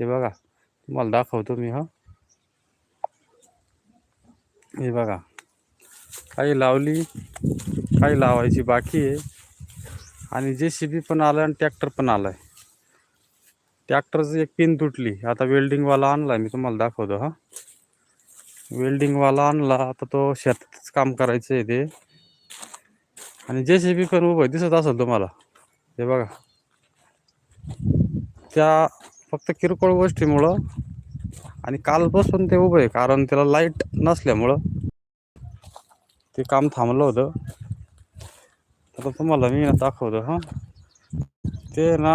हे बघा तुम्हाला दाखवतो मी हा. हे बघा काही लावली काही लावायची बाकी आहे. आणि जे सी बी पण आलं आणि ट्रॅक्टर पण आलाय. ट्रॅक्टरचं एक पिन तुटली. आता वेल्डिंगवाला आणला मी तुम्हाला दाखवतो हा. वेल्डिंगवाला आणला आता तो शेतातच काम करायचं आहे ते. आणि जे सी बी पण उभं दिसत असेल तुम्हाला. हे बघा. त्या फक्त किरकोळ गोष्टीमुळं आणि कालपासून ते उभं आहे कारण त्याला लाइट नसल्यामुळं ते काम थांबलं होतं. आता तुम्हाला मी ना दाखवतो हां. ते ना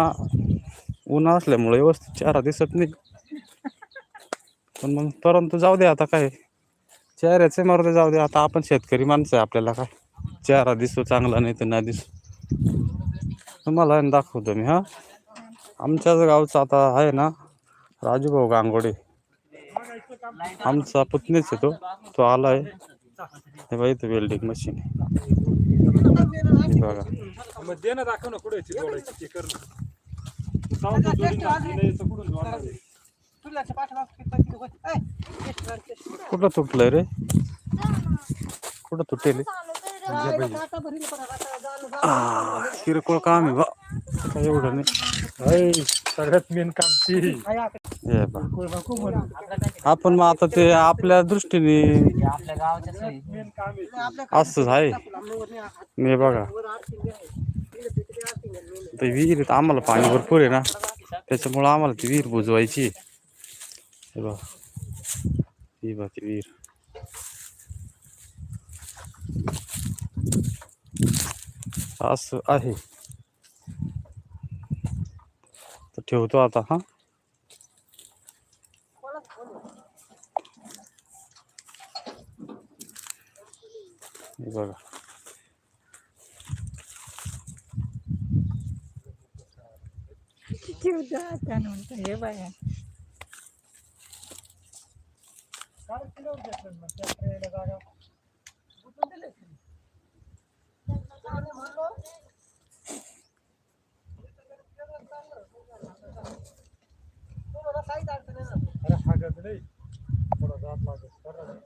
ऊन असल्यामुळे व्यवस्थित चेहरा दिसत नाही. पण मग परंतु जाऊ दे आता काय. चेहऱ्याचे मारते जाऊ दे आता आपण शेतकरी माणसं आहे आपल्याला काय. चेहरा दिसतो चांगला नाही तर नाही दिसतो तुम्हाला दाखवतो मी हां. आमच्याच गावचा आता आहे ना राजूभाऊ गांगोडे. आमचा पुतणीच आहे तो तो आलाय हे बघा इथं वेल्डिंग मशीन बघा. कुठे आहे? तुटलंय रे? कुठं तुटेल? किरकोळ काम आहे बा. काय एवढं नाही. हाय, सगळ्यात मेन काम ती. हे बा आपण मग आता ते आपल्या दृष्टीने आपल्या आहे असंच आहे. मी बघा. ते विहिरीत आम्हाला पाणी भरपूर आहे ना. त्याच्यामुळं आम्हाला ती विहीर बुजवायची आहे. हे बघा. ही बघा ती विहीर. असं आहे तर ठेवतो आता हा. हे बघा. किती म्हणतं हे बाया. अरे દઈ થોડો રાત લાગે સરળ